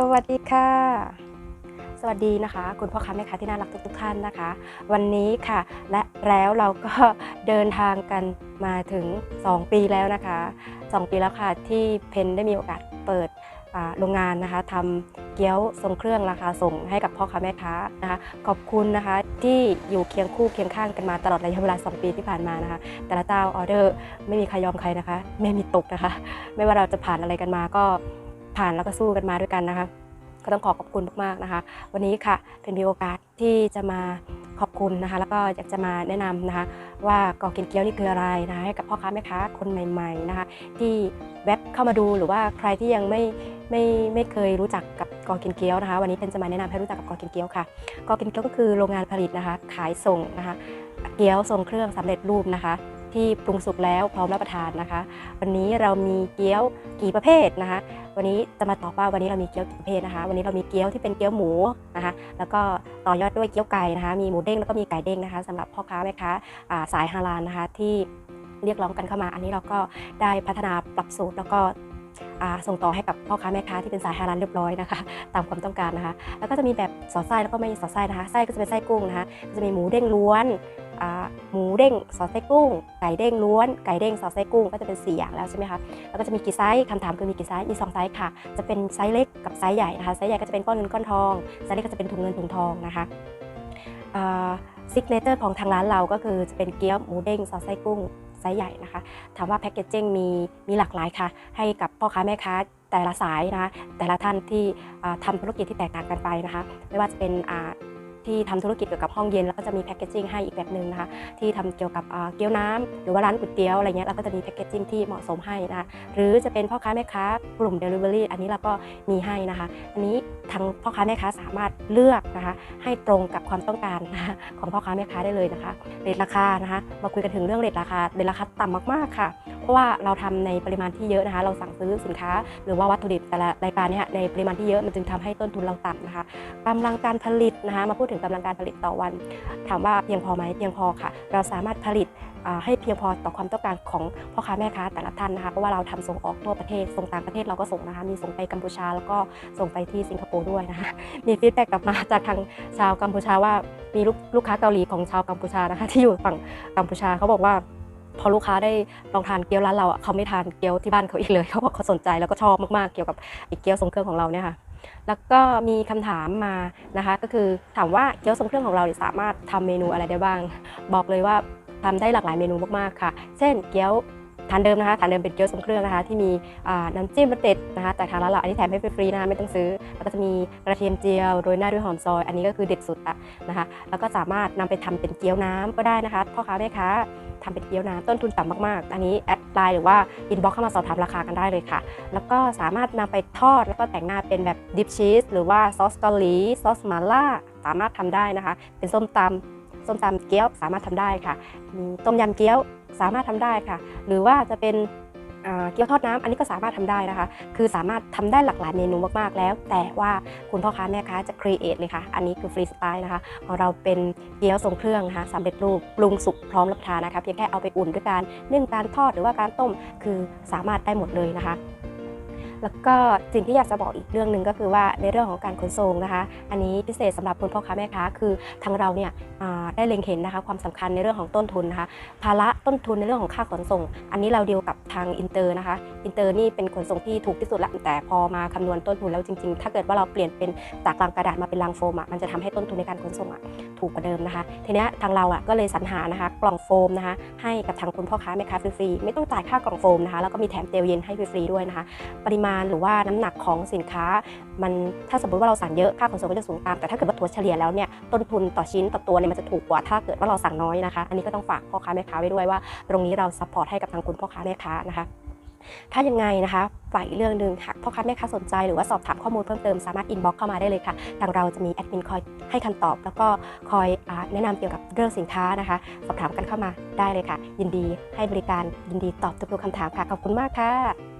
สวัสดีค่ะ สวัสดีนะคะ คุณพ่อค้าแม่ค้าที่น่ารักทุกๆท่านนะคะ วันนี้ค่ะ และแล้วเราก็เดินทางกันมาถึง 2 ปีแล้วนะคะ 2 ปีแล้วค่ะที่เพนได้มีโอกาสเปิดโรงงานนะคะทำเกี๊ยวทรงเครื่องราคาส่งให้กับพ่อค้าแม่ค้านะคะขอบคุณนะคะที่อยู่เคียงคู่เคียงข้างกันมาตลอดระยะเวลา 2 ปีที่ผ่านมานะคะ แต่ละเจ้าออเดอร์ไม่มีใครยอมใครนะคะ ไม่มีตกนะคะ ไม่ว่าเราจะผ่านอะไรกันมาก็ ผ่านแล้วก็สู้กันมาด้วยกันนะคะ ก็ต้องขอขอบคุณมากๆนะคะ วันนี้ค่ะเป็นมีโอกาสที่จะมาขอบคุณนะคะ แล้วก็อยากจะมาแนะนำนะคะ ว่ากอกินเกี๊ยวนี่คืออะไรนะคะให้กับพ่อค้าแม่ค้าคนใหม่ๆนะคะ ที่แวบเข้ามาดูหรือว่าใครที่ยังไม่ไม่ไม่เคยรู้จักกับกอกินเกี๊ยวนะคะ วันนี้เป็นจะมาแนะนำให้รู้จักกับกอกินเกี๊ยวค่ะกอกินเกี๊ยวก็คือโรงงานผลิตนะคะ ขายส่งนะคะ เกี๊ยวทรงเครื่องสำเร็จรูปนะคะ ที่ปรุงสุกแล้วพร้อมรับประทานนะคะ วันนี้เรามีเกี๊ยวกี่ประเภทนะคะ วันนี้จะมาตอบว่าวันนี้เรามีเกี๊ยวกี่ประเภทนะคะ วันนี้เรามีเกี๊ยวที่เป็นเกี๊ยวหมูนะคะ แล้วก็ต่อยอดด้วยเกี๊ยวไก่นะคะ มีหมูเด้งแล้วก็มีไก่เด้งนะคะสำหรับพ่อค้าแม่ค้าสายฮาลาลนะคะที่เรียกร้องกันเข้ามา อันนี้เราก็ได้พัฒนาปรับสูตรแล้วก็ส่งต่อให้กับพ่อค้าแม่ค้าที่เป็นสายฮาลาลเรียบร้อยนะคะ ตามความต้องการนะคะ แล้วก็จะมีแบบสอดไส้แล้วก็ไม่สอดไส้นะคะไส้ก็จะเป็นไส้กุ้งนะคะจะมีหมูเด้งล้วน หมูเด้งสอดไส้กุ้ง ไก่เด้งล้วน ไก่เด้งสอดไส้กุ้งก็จะเป็นสี่อย่างแล้วใช่ไหมคะ แล้วก็จะมีกี่ไซส์คำถามคือมีกี่ไซส์ มีสองไซส์ค่ะ จะเป็นไซส์เล็กกับไซส์ใหญ่นะคะ ไซส์ใหญ่ก็จะเป็นก้อนเงินก้อนทอง ไซส์เล็กก็จะเป็นถุงเงินถุงทองนะคะซิกเนเจอร์ของทางร้านเราก็คือจะเป็นเกี๊ยวหมูเด้งซอสไส้กุ้งไซส์ใหญ่นะคะ ถามว่าแพ็กเกจจิ้งมีมีหลากหลายค่ะ ให้กับพ่อค้าแม่ค้าแต่ละสายนะคะแต่ละท่านที่อ่าทำธุรกิจที่แตกต่างกันไปนะคะ ไม่ว่าจะเป็น ที่ทำธุรกิจเกี่ยวกับห้องเย็นแล้วก็จะมีแพ็กเกจจิ้งให้อีกแบบหนึ่งนะคะที่ทำเกี่ยวกับเกี๊ยวน้ำหรือว่าร้านก๋วยเตี๋ยวอะไรเงี้ยเราก็จะมีแพ็กเกจจิ้งที่เหมาะสมให้นะคะหรือจะเป็นพ่อค้าแม่ค้ากลุ่ม Delivery อันนี้เราก็มีให้นะคะอันนี้ทางพ่อค้าแม่ค้าสามารถเลือกนะคะให้ตรงกับความต้องการนะคะของพ่อค้าแม่ค้าได้เลยนะคะเรทราคานะคะมาคุยกันถึงเรื่องเรทราคาเรทราคาต่ำมากๆค่ะ เพราะว่าเราทำในปริมาณที่เยอะนะคะ เราสั่งซื้อสินค้า หรือว่าวัตถุดิบแต่ละรายการเนี่ยในปริมาณที่เยอะมันจึงทำให้ต้นทุนเราต่ำนะคะกำลังการผลิตนะคะมาพูดถึงกำลังการผลิตต่อวัน ถามว่าเพียงพอไหมเพียงพอค่ะ เราสามารถผลิตให้เพียงพอต่อความต้องการของพ่อค้าแม่ค้าแต่ละท่านนะคะเพราะว่าเราทำส่งออกทั่วประเทศส่งต่างประเทศเราก็ส่งนะคะมีส่งไปกัมพูชาแล้วก็ส่งไปที่สิงคโปร์ด้วยนะคะมีฟีดแบ็กกลับมาจากทางชาวกัมพูชาว่ามีลูกลูกค้าเกาหลีของชาวกัมพูชานะคะที่อยู่ฝั่งกัมพูชาเขาบอกว่า พอลูกค้าได้ลองทานเกี๊ยวร้านเราอะเขาไม่ทานเกี๊ยวที่บ้านเขาอีกเลยเขาบอกเขาสนใจแล้วก็ชอบมากๆเกี่ยวกับอ้เกี๊ยวทรงเครื่องของเราเนี่ยค่ะแล้วก็มีคำถามมานะคะ ก็คือถามว่าเกี๊ยวทรงเครื่องของเราสามารถทำเมนูอะไรได้บ้าง บอกเลยว่าทำได้หลากหลายเมนูมากๆค่ะ เช่นเกี๊ยว ทานเดิมนะคะทานเดิมเป็นเกี๊ยวทรงเครื่องนะคะ ที่มีน้ำจิ้มรสเด็ดนะคะจากทางร้านเราอันนี้แถมให้ฟรีนะคะไม่ต้องซื้อ แล้วก็จะมีกระเทียมเจียวโรยหน้าด้วยหอมซอย อันนี้ก็คือเด็ดสุดอะนะคะ แล้วก็สามารถนำไปทำเป็นเกี๊ยวน้ำก็ได้นะคะพ่อค้าแม่ค้าทำเป็นเกี๊ยวน้ำต้นทุนต่ำมากๆ อันนี้แอดไลน์หรือว่าอินบ็อกเข้ามาสอบถามราคากันได้เลยค่ะ แล้วก็สามารถนำไปทอดแล้วก็แต่งหน้าเป็นแบบดิปชีสหรือว่าซอสเกาหลีซอสมาล่าสามารถทำได้นะคะ เป็นส้มตำ ส้มตำเกี๊ยวสามารถทำได้ค่ะ ต้มยำเกี๊ยวสามารถทำได้ค่ะ หรือว่าจะเป็นเกี๊ยวทอดน้ำอันนี้ก็สามารถทำได้นะคะ คือสามารถทำได้หลากหลายเมนูมากๆแล้ว แต่ว่าคุณพ่อค้าแม่ค้าจะครีเอทเลยค่ะ อันนี้คือฟรีสไตล์นะคะของเราเป็นเกี๊ยวทรงเครื่องนะคะสำเร็จรูปปรุงสุกพร้อมรับประทานนะคะ เพียงแค่เอาไปอุ่นด้วยการนึ่งการทอดหรือว่าการต้ม คือสามารถได้หมดเลยนะคะ แล้วก็สิ่งที่อยากจะบอกอีกเรื่องหนึ่งก็คือว่าในเรื่องของการขนส่งนะคะ อันนี้พิเศษสำหรับคุณพ่อค้าแม่ค้าคือทางเราเนี่ยได้เล็งเห็นนะคะความสำคัญในเรื่องของต้นทุนนะคะภาระต้นทุนในเรื่องของค่าขนส่ง อันนี้เราเดียวกับทางอินเตอร์นะคะอินเตอร์นี่เป็นขนส่งที่ถูกที่สุดละแต่พอมาคำนวณต้นทุนแล้วจริงๆ ถ้าเกิดว่าเราเปลี่ยนเป็นจากลังกระดาษมาเป็นลังโฟมอะมันจะทำให้ต้นทุนในการขนส่งอะถูกกว่าเดิมนะคะ ทีนี้ทางเราอะก็เลยสรรหานะคะกล่องโฟมนะคะให้กับทางคุณพ่อค้าแม่ค้าฟรีๆไม่ต้องจ่ายค่ากล่องโฟมนะคะแล้วก็มีแถมเตลเย็นให้ฟรีๆด้วยนะคะปริมาณหรือว่าน้ำหนักของสินค้า มันถ้าสมมติว่าเราสั่งเยอะค่าขนส่งก็จะสูงตาม แต่ถ้าเกิดว่าถัวเฉลี่ยแล้วเนี่ยต้นทุนต่อชิ้นต่อตัวเนี่ยมันจะถูกกว่าถ้าเกิดว่าเราสั่งน้อยนะคะ อันนี้ก็ต้องฝากพ่อค้าแม่ค้าไว้ด้วยว่า ตรงนี้เราซัพพอร์ตให้กับทางคุณพ่อค้าแม่ค้านะคะถ้ายังไงนะคะฝ่ายเรื่องหนึ่งหากพ่อค้าแม่ค้าสนใจหรือว่าสอบถามข้อมูลเพิ่มเติมสามารถอินบ็อกเข้ามาได้เลยค่ะ ทางเราจะมีแอดมินคอยให้คำตอบ แล้วก็คอยอแนะนำเกี่ยวกับเรื่องสินค้านะคะ สอบถามกันเข้ามาได้เลยค่ะ ยินดีให้บริการยินดีตอบทุกๆคำถามค่ะ ขอบคุณมากค่ะ